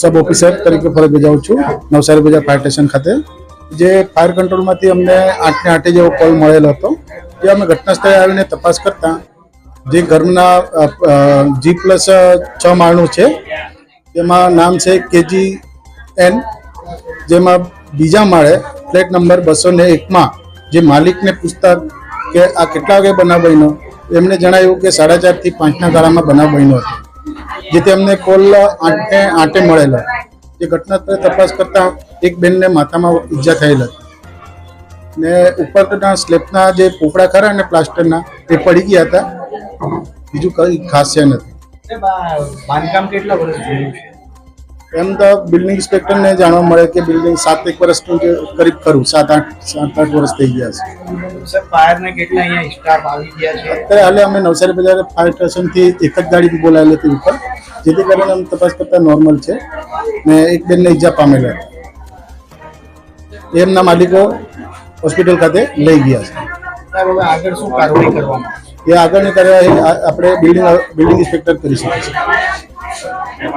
સબ officer તરીકે ફરજ બજાવું છું, નવસારી બજાર ફાયર સ્ટેશન ખાતે. જે ફાયર કંટ્રોલમાંથી અમને આઠને આઠે જેવો કોલ મળેલો હતો જે અમે ઘટના સ્થળે આવીને તપાસ કરતા. જે ઘરના જી પ્લસ છ માળનું છે તેમાં નામ છે કેજી એન જેમાં બીજા માળે ફ્લેટ નંબર બસો ને એકમાં જે માલિકને પૂછતા કે આ કેટલા વાગે બનાવ બન્યો, એમને જણાવ્યું કે સાડા ચારથી પાંચના ગાળામાં બનાવ બન્યો હતો. જેથી અમને કોલ આઠે આઠે મળેલો. એ ઘટના તપાસ કરતા એક બેનને માથામાં ઈજા થયેલ હતી. ને ઉપરના સ્લેબના જે પોપડા ખરા ને પ્લાસ્ટરના એ પડી ગયા હતા. બીજું કઈ ખાસ છે નથી. બાંધકામ કેટલા વર્ષ એમ તો બિલ્ડિંગ ઇન્સ્પેક્ટરને જાણવા મળે કે બિલ્ડિંગ સાત એક વર્ષનું જે કરીબ ખરું સાત આઠ સાત આઠ વર્ષ થઈ ગયા છે. સર કેટલા અહીંયા સ્ટાફ આવી ગયા છે? અત્યારે હાલે અમે નવસારી બજાર ફાયર સ્ટેશનથી એક જ ગાડી બોલાવેલી હતી ઉપર. જેથી કરીને અમે તપાસ કરતા નોર્મલ છે. ને એક બેનને ઈજા પામેલા એમના માલિકો હોસ્પિટલ ખાતે લઈ ગયા સાહેબ આગળ શું કાર્યવાહી કરવાનું છે એ આગળની કાર્યવાહી આપણે બિલ્ડિંગ બિલ્ડિંગ ઇન્સ્પેક્ટર કરી શકીએ છે